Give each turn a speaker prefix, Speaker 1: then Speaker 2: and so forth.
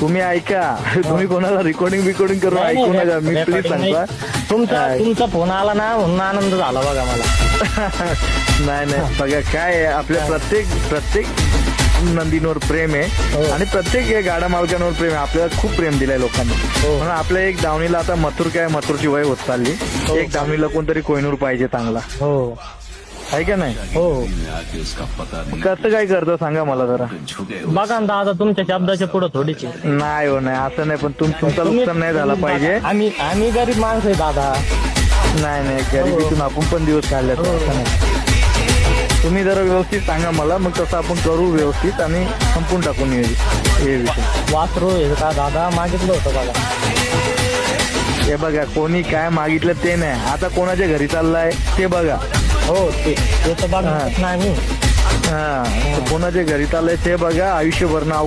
Speaker 1: तुम्ही ऐका. तुम्ही कोणाला रेकॉर्डिंग बिकॉर्डिंग करून
Speaker 2: नाही,
Speaker 1: ऐकू नका. मी
Speaker 2: recording
Speaker 1: प्लीज
Speaker 2: नाही.
Speaker 1: सांगता
Speaker 2: तुमचा
Speaker 1: काय?
Speaker 2: तुमचा फोन आला ना म्हणून आनंद झाला बघा मला.
Speaker 1: नाही नाही. बघा काय आहे, आपल्या प्रत्येक प्रत्येक नंदींवर प्रेम आहे
Speaker 2: हो.
Speaker 1: आणि प्रत्येक या गाडा मालकांवर प्रेम आहे. आपल्याला खूप प्रेम दिलंय लोकांनी.
Speaker 2: हो.
Speaker 1: म्हणून आपल्या एक दावणीला आता मथुर काय मथुरची वय होत चालली.
Speaker 2: हो.
Speaker 1: एक दावणीला कोणतरी कोयनूर पाहिजे चांगला.
Speaker 2: हो.
Speaker 1: आहे का नाही?
Speaker 2: हो.
Speaker 1: कसं काय करतो सांगा मला जरा.
Speaker 2: बघा ना दादा तुमच्या शब्दाच्या पुढे थोडीची
Speaker 1: नाही हो नाही असं नाही पण तुम तुमचं
Speaker 2: तुम्ही-
Speaker 1: नुकसान नाही झाला पाहिजे.
Speaker 2: आम्ही आम्ही गरीब माणसं आहे दादा.
Speaker 1: नाही नाही गरिबीतून आपण पण दिवस काढले
Speaker 2: हो.
Speaker 1: तुम्ही जरा व्यवस्थित सांगा मला मग तसं आपण करू व्यवस्थित आणि संपून टाकून हे हे विषय.
Speaker 2: वासरू आहे का दादा? मागितलं होतं बघा.
Speaker 1: हे बघा कोणी काय मागितलं ते नाही. आता कोणाच्या घरी चाललाय ते बघा.
Speaker 2: हो ते ते तर बघा
Speaker 1: हा.
Speaker 2: नाही
Speaker 1: हा कोणाच्या घरी चाललंय ते बघा आयुष्यभर नाव